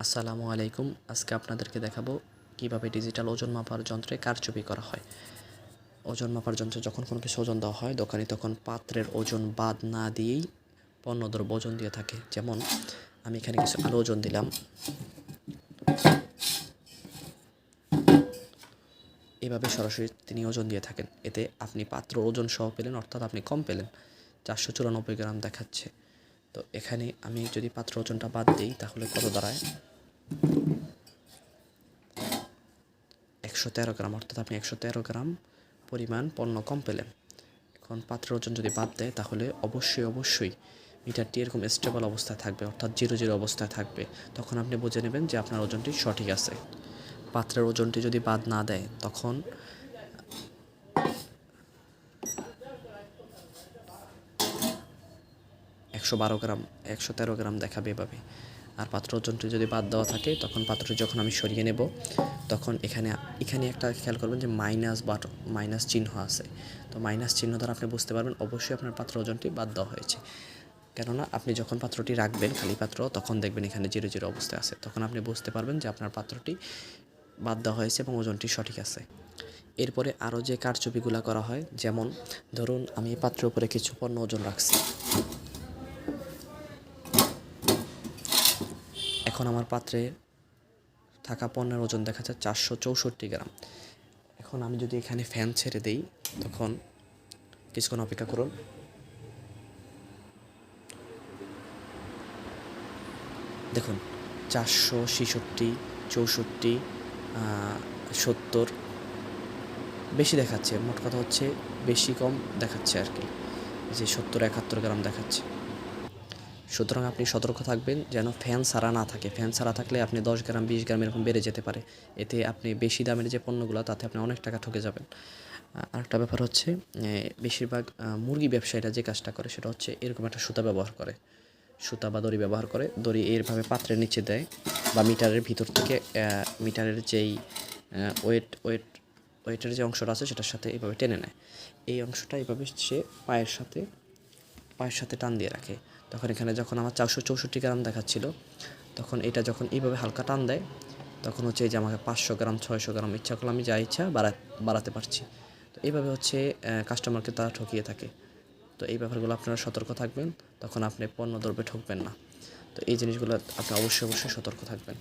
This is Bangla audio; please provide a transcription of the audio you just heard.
আসসালামু আলাইকুম। আজকে আপনাদেরকে দেখাবো কীভাবে ডিজিটাল ওজন মাপার যন্ত্রে কারচুপি করা হয়। ওজন মাপার যন্ত্রে যখন কোনো কিছু ওজন দেওয়া হয়, দোকানি তখন পাত্রের ওজন বাদ না দিয়েই পণ্যদ্রব্য ওজন দিয়ে থাকে। যেমন, আমি এখানে কিছু আলু ওজন দিলাম। এভাবে সরাসরি তিনি ওজন দিয়ে থাকেন। এতে আপনি পাত্র ওজন সহ পেলেন, অর্থাৎ আপনি কম পেলেন। চারশো চুরানব্বই গ্রাম দেখাচ্ছে। তো এখানে আমি যদি পাত্র ওজনটা বাদ দিই, তাহলে কত দাঁড়ায়? একশো তেরো গ্রাম, অর্থাৎ আপনি একশো তেরো গ্রাম পরিমাণ পণ্য কম পেলেন। এখন পাত্রের ওজন যদি বাদ দেয়, তাহলে অবশ্যই অবশ্যই মিটারটি এরকম স্টেবল অবস্থায় থাকবে, অর্থাৎ জিরো জিরো অবস্থায় থাকবে। তখন আপনি বুঝে নেবেন যে আপনার ওজনটি সঠিক আছে। পাত্রের ওজনটি যদি বাদ না দেয়, তখন একশো বারো গ্রাম, একশো তেরো গ্রাম দেখাবে এভাবে। আর পাত্র ওজনটি যদি বাদ দেওয়া থাকে, তখন পাত্রটি যখন আমি সরিয়ে নেব, তখন এখানে এখানে একটা খেয়াল করবেন যে মাইনাস বাট মাইনাস চিহ্ন আছে। তো মাইনাস চিহ্ন দ্বারা আপনি বুঝতে পারবেন অবশ্যই আপনার পাত্র ওজনটি বাদ দেওয়া হয়েছে। কেননা আপনি যখন পাত্রটি রাখবেন, খালি পাত্র, তখন দেখবেন এখানে জিরো জিরো অবস্থায় আছে। তখন আপনি বুঝতে পারবেন যে আপনার পাত্রটি বাদ দেওয়া হয়েছে এবং ওজনটি সঠিক আছে। এরপরে আরও যে কারচুপিগুলো করা হয়, যেমন ধরুন আমি পাত্রের উপরে কিছু পণ্য ওজন রাখছি। এখন আমার পাত্রে থাকা পণ্যের ওজন দেখা যায় চারশো চৌষট্টি গ্রাম। এখন আমি যদি এখানে ফ্যান ছেড়ে দেই, তখন কিছুক্ষণ অপেক্ষা করুন। দেখুন, চারশো ছেষট্টি, চৌষট্টি সত্তর, বেশি দেখাচ্ছে, মোট কথা হচ্ছে বেশি কম দেখাচ্ছে আর কি। যে সত্তর একাত্তর গ্রাম দেখাচ্ছে। সুতরাং আপনি সতর্ক থাকবেন যেন ফ্যান ছাড়া না থাকে। ফ্যান ছাড়া থাকলে আপনি দশ গ্রাম, বিশ গ্রাম এরকম বেড়ে যেতে পারে। এতে আপনি বেশি দামের যে পণ্যগুলো, তাতে আপনি অনেক টাকা ঠকে যাবেন। আরেকটা ব্যাপার হচ্ছে বেশিরভাগ মুরগি ব্যবসায়ীরা যে কাজটা করে, সেটা হচ্ছে এরকম একটা সুতা ব্যবহার করে। সুতা বা দড়ি ব্যবহার করে। দড়ি এইভাবে পাত্রের নিচে দেয় বা মিটারের ভিতর থেকে মিটারের যেই ওয়েট ওয়েট, ওয়েটের যে অংশটা আছে, সেটার সাথে এইভাবে টেনে নেয়। এই অংশটা এইভাবে সে পায়ের সাথে পায়ের সাথে টান দিয়ে রাখে। তখন এখানে যখন আমার চারশো চৌষট্টি গ্রাম দেখাচ্ছিল, তখন এটা যখন এইভাবে হালকা টান দেয়, তখন হচ্ছে এই যে আমাকে পাঁচশো গ্রাম, ছয়শো গ্রাম, ইচ্ছা করলে আমি যা ইচ্ছা বাড়া বাড়াতে পারছি। তো এইভাবে হচ্ছে কাস্টমারকে তারা ঠকিয়ে থাকে। তো এই ব্যাপারগুলো আপনারা সতর্ক থাকবেন, তখন আপনি পণ্য দ্রব্যে ঠকবেন না। তো এই জিনিসগুলো আপনি অবশ্যই অবশ্যই সতর্ক থাকবেন।